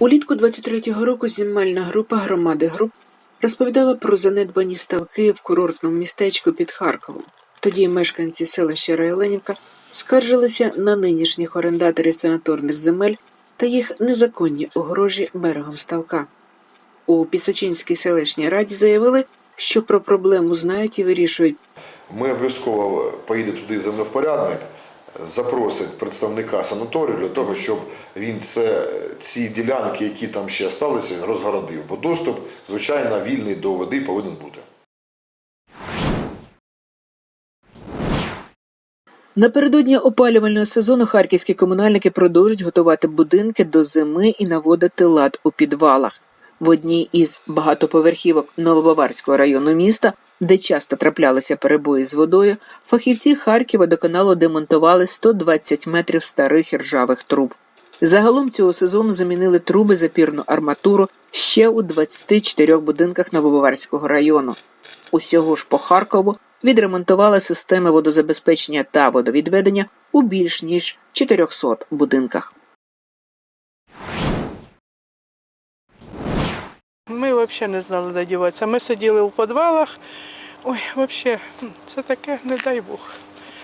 Улітку 23-го року знімальна група громади груп розповідала про занедбані ставки в курортному містечку під Харковом. Тоді мешканці селища Райоленівка скаржилися на нинішніх орендаторів санаторних земель та їх незаконні огорожі берегом ставка. У Пісочинській селищній раді заявили, що про проблему знають і вирішують Ми обов'язково поїде туди землевпорядник, запросить представника санаторію для того, щоб він це, ці ділянки, які там ще залишилися, розгородив. Бо доступ, звичайно, вільний до води повинен бути. Напередодні опалювального сезону харківські комунальники продовжують готувати будинки до зими і наводити лад у підвалах. В одній із багатоповерхівок Новобаварського району міста, де часто траплялися перебої з водою, фахівці Харкова до каналу демонтували 120 метрів старих ржавих труб. Загалом цього сезону замінили труби запірну арматуру ще у 24 будинках Новобаварського району. Усього ж по Харкову відремонтували системи водозабезпечення та водовідведення у більш ніж 400 будинках. Ми взагалі не знали, де діватися. Ми сиділи у підвалах. Ой, взагалі, це таке, не дай Бог,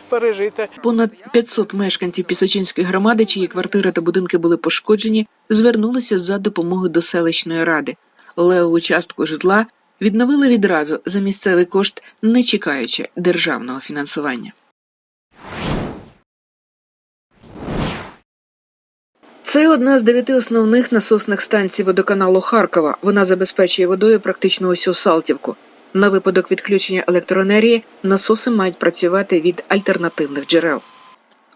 пережити. Понад 500 мешканців Пісочинської громади, чиї квартири та будинки були пошкоджені, звернулися за допомогою до селищної ради. Левову частку житла відновили відразу за місцевий кошт, не чекаючи державного фінансування. Це одна з дев'яти основних насосних станцій водоканалу Харкова. Вона забезпечує водою практично усю Салтівку. На випадок відключення електроенергії насоси мають працювати від альтернативних джерел.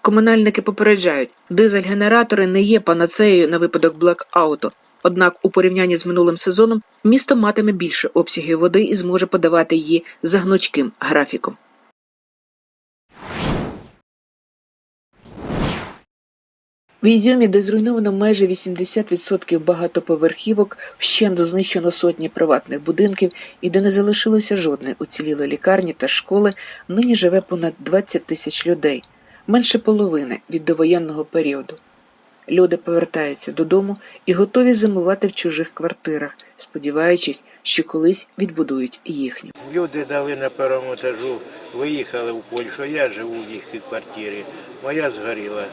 Комунальники попереджають, дизель-генератори не є панацеєю на випадок блекауту. Однак, у порівнянні з минулим сезоном місто матиме більше обсягів води і зможе подавати її за гнучким графіком. В Ізюмі, де зруйновано майже 80% багатоповерхівок, вщент знищено сотні приватних будинків і де не залишилося жодної уцілілої лікарні та школи, нині живе понад 20 тисяч людей, менше половини від довоєнного періоду. Люди повертаються додому і готові зимувати в чужих квартирах, сподіваючись, що колись відбудують їхню. Люди дали на першому етажу, виїхали в Польщу, я живу в їх цій квартирі. Моя згоріла.